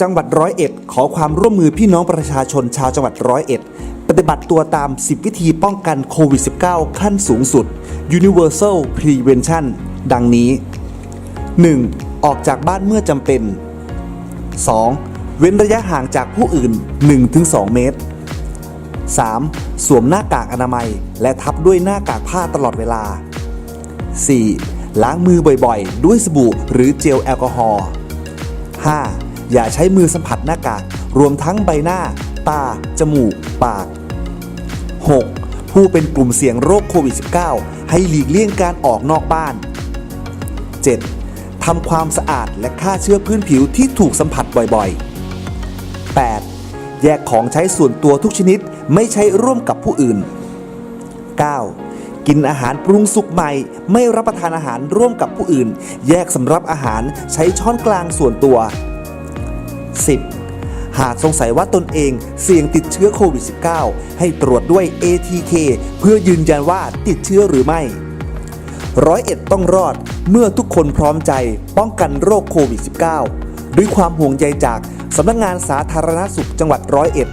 จังหวัดร้อยเอ็ดขอความร่วมมือพี่น้องประชาชนชาวจังหวัดร้อยเอ็ดปฏิบัติตัวตาม 10 วิธีป้องกันโควิด -19 ขั้นสูงสุด Universal Prevention ดังนี้ 1. ออกจากบ้านเมื่อจำเป็น 2. เว้นระยะห่างจากผู้อื่น 1-2 เมตร 3. สวมหน้ากากอนามัย และทับด้วยหน้ากากผ้าตลอดเวลา 4. ล้างมือบ่อยๆ ด้วยสบู่หรือเจลแอลกอฮอล์ 5. อย่าใช้มือสัมผัสหน้ากาก รวมทั้งใบหน้า ตา จมูก ปาก 6. ผู้เป็นกลุ่มเสี่ยงโรคโควิด -19 ให้หลีกเลี่ยงการออกนอกบ้าน 7. ทำความสะอาดและฆ่าเชื้อพื้นผิวที่ถูกสัมผัสบ่อยๆ 8. แยกของใช้ส่วนตัวทุกชนิดไม่ใช้ร่วมกับผู้อื่น 9. กินอาหารปรุงสุกใหม่ ไม่รับประทานอาหารร่วมกับผู้อื่น แยกสำรับอาหารใช้ช้อนกลางส่วนตัว 10. หากสงสัยว่าตนเองเสี่ยงติดเชื้อโควิด -19 ให้ตรวจด้วย ATK เพื่อยืนยันว่าติดเชื้อหรือไม่ร้อยเอ็ดต้องรอดเมื่อทุกคนพร้อมใจป้องกันโรคโควิด -19 ด้วยความห่วงใยจากสำนักงงานสาธารณสุขจังหวัดร้อยเอ็ด